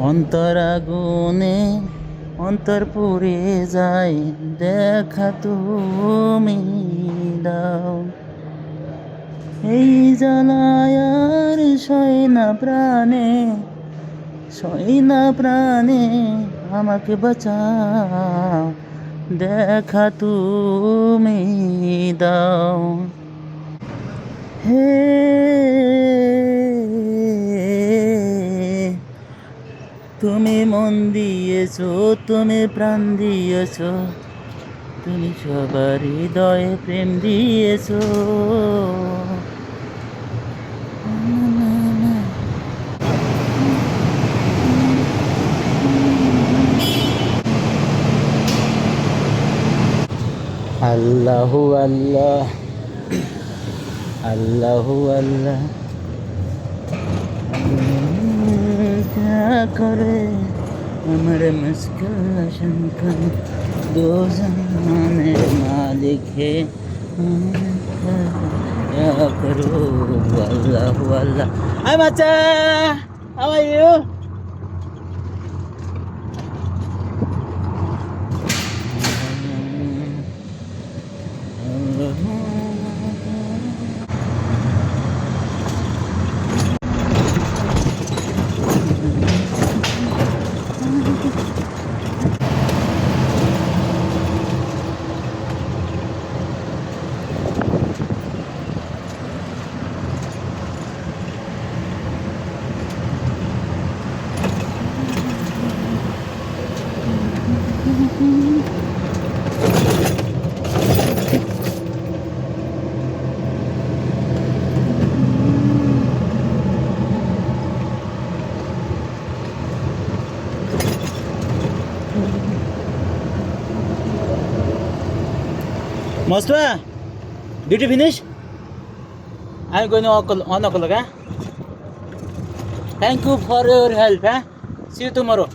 অন্তরাগুনে অন্তর পুড়ে যায়, দেখা তুমি দাও। এই জ্বালায়ার সয় না প্রাণে সয় না প্রাণে আমাকে বাঁচাও, দেখা তুমি দাও। হে তুমি মন দিয়েছ, তুমি প্রাণ দিয়েছ, তুমি সবার হৃদয়ে প্রেম দিয়েছ। আল্লাহ আল্লাহ আল্লাহ আল্লাহ। करे हमर मुश्किल शंकर दो जमाने मालिक है क्या करो अल्लाह अल्लाह हाय माचा how are you मस्त है। Duty finish I am going uncle one uncle का thank you for your help है। See you tomorrow